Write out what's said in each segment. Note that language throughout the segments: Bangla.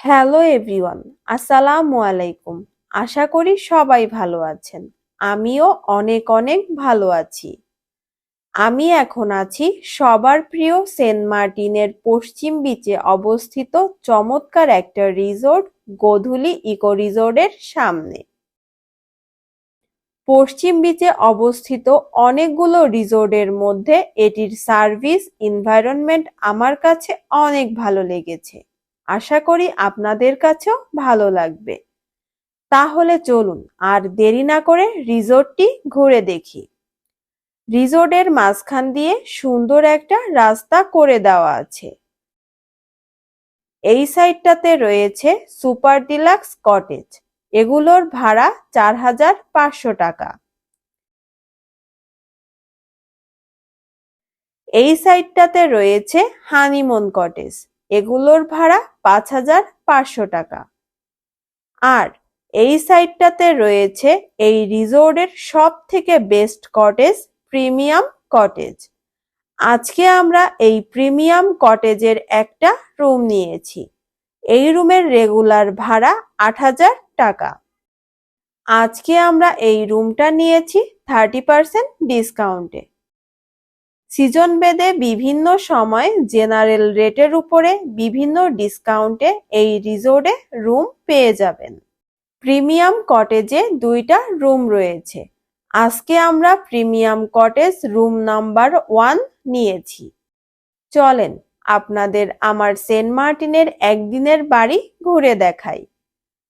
হ্যালো এভরিওয়ান আসসালামু আলাইকুম আশা করি সবাই ভালো আছেন। আমিও অনেক অনেক ভালো আছি। আমি এখন আছি সবার প্রিয় সেন্ট মার্টিনের পশ্চিম বিচে অবস্থিত চমৎকার একটা রিসোর্ট, গোধূলি ইকো রিসোর্টের সামনে। পশ্চিম বিচে অবস্থিত অনেকগুলো রিসোর্টের মধ্যে এটির সার্ভিস, এনভায়রনমেন্ট আমার কাছে অনেক ভালো লেগেছে। আশা করি আপনাদের কাছেও ভালো লাগবে। তাহলে চলুন আর দেরি না করে রিসোর্টটি ঘুরে দেখি। রিসোর্টের মাঝখান দিয়ে সুন্দর একটা রাস্তা করে দেওয়া আছে। এই সাইডটাতে রয়েছে সুপার ডিলাক্স কটেজ। এগুলোর ভাড়া চার হাজার পাঁচশো টাকা। এই সাইডটাতে রয়েছে হানিমুন কটেজ। এগুলোর ভাড়া পাঁচ হাজার পাঁচশো টাকা। আর এই সাইটটাতে রয়েছে এই রিসোর্টের সব থেকে বেস্ট কটেজ, প্রিমিয়াম কটেজ। আজকে আমরা এই প্রিমিয়াম কটেজের একটা রুম নিয়েছি। এই রুমের রেগুলার ভাড়া আট হাজার টাকা। আজকে আমরা এই রুমটা নিয়েছি থার্টি পার্সেন্ট ডিসকাউন্টে। সিজন বেদে বিভিন্ন সময় জেনারেল রেটের উপরে বিভিন্ন ডিসকাউন্টে এই রিসোর্টে রুম পেয়ে যাবেন। প্রিমিয়াম কটেজে দুইটা রুম রয়েছে। আজকে আমরা premium cottage room number one নিয়েছি। চলেন আপনাদের আমার সেন্ট মার্টিনের একদিনের বাড়ি ঘুরে দেখাই।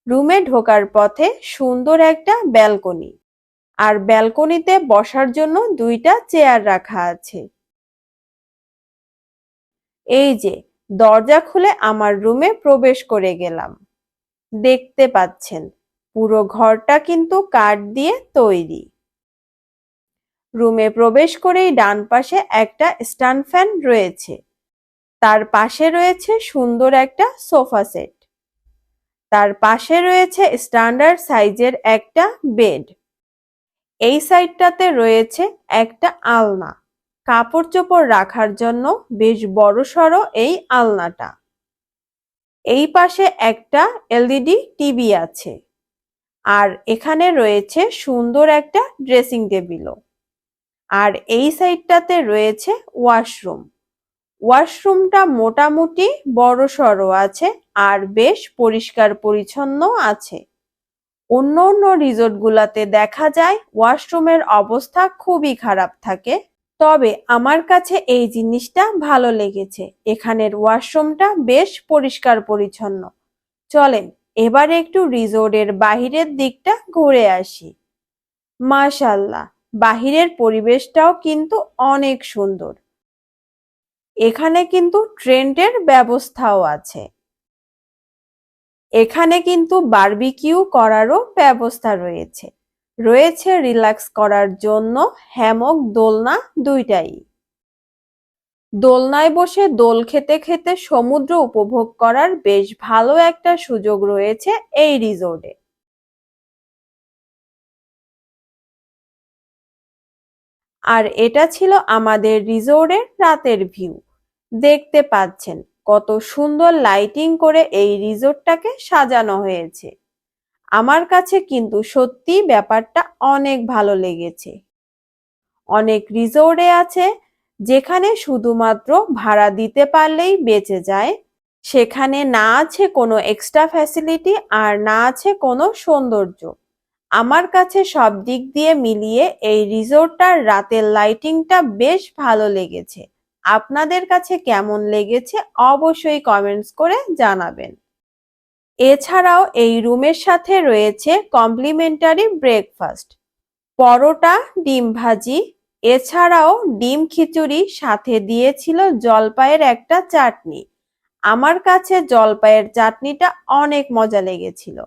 রুমে ঢোকার পথে সুন্দর একটা ব্যালকনি। আর ব্যালকনিতে বসার জন্য দুইটা চেয়ার রাখা আছে। এই যে, দরজা খুলে আমার রুমে প্রবেশ করে গেলাম। দেখতে পাচ্ছেন, পুরো ঘরটা কিন্তু কাঠ দিয়ে তৈরি। রুমে প্রবেশ করেই ডান পাশে একটা স্ট্যান্ড ফ্যান রয়েছে। তার পাশে রয়েছে সুন্দর একটা সোফা সেট। তার পাশে রয়েছে স্ট্যান্ডার্ড সাইজের একটা বেড। এই সাইডটাতে রয়েছে একটা আলনা। কাপড় চোপড় রাখার জন্য বেশ বড় বড়সড় এই আলনাটা। এই পাশে একটা এলইডি টিভি আছে। আর এখানে রয়েছে সুন্দর একটা ড্রেসিং টেবিলও। আর এই সাইডটাতে রয়েছে ওয়াশরুম। ওয়াশরুমটা মোটামুটি বড় সড়ো আছে আর বেশ পরিষ্কার পরিচ্ছন্ন আছে। অন্য অন্য রিসোর্টগুলোতে দেখা যায় ওয়াশরুমের অবস্থা খুবই খারাপ থাকে। তবে আমার কাছে এই জিনিসটা ভালো লেগেছে। এখানের ওয়াশরুমটা বেশ পরিষ্কার পরিচ্ছন্ন। চলেন, এবার একটু রিসোর্টের বাহিরের দিকটা ঘুরে আসি। মাশাল্লাহ বাহিরের পরিবেশটাও কিন্তু অনেক সুন্দর। এখানে কিন্তু ট্রেন্ডের ব্যবস্থাও আছে। এখানে কিন্তু বারবিকিউ করারও ব্যবস্থা রয়েছে। রয়েছে রিল্যাক্স করার জন্য হ্যামক দোলনা দুইটাই। দোলনায় বসে দোল খেতে খেতে সমুদ্র উপভোগ করার বেশ ভালো একটা সুযোগ রয়েছে এই রিসোর্টে। আর এটা ছিল আমাদের রিসোর্টের রাতের ভিউ। দেখতে পাচ্ছেন কত সুন্দর লাইটিং করে এই রিসোর্টটাকে সাজানো হয়েছে। আমার কাছে কিন্তু সত্যি ব্যাপারটা অনেক ভালো লেগেছে। অনেক রিসোর্টে আছে যেখানে শুধুমাত্র ভাড়া দিতে পারলেই বেঁচে যায়, সেখানে না আছে কোনো এক্সট্রা ফ্যাসিলিটি আর না আছে কোনো সৌন্দর্য। আমার কাছে সব দিক দিয়ে মিলিয়ে এই রিসোর্টটার রাতের লাইটিংটা বেশ ভালো লেগেছে। আপনাদের কাছে কেমন লেগেছে অবশ্যই কমেন্টস করে জানাবেন। এছাড়াও এই রুমের সাথে রয়েছে কমপ্লিমেন্টারি ব্রেকফাস্ট পরোটা, ডিম ভাজি, এছাড়াও ডিম খিচুড়ি, সাথে দিয়েছিল জলপাইয়ের একটা চাটনি। আমার কাছে জলপাইয়ের চাটনিটা অনেক মজা লেগেছিল।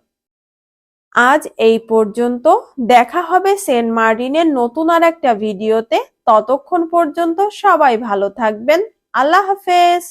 আজ এই পর্যন্ত। দেখা হবে সেন্ট মার্টিনের নতুন আর একটা ভিডিওতে। ততক্ষণ পর্যন্ত সবাই ভালো থাকবেন। আল্লাহ হাফেজ।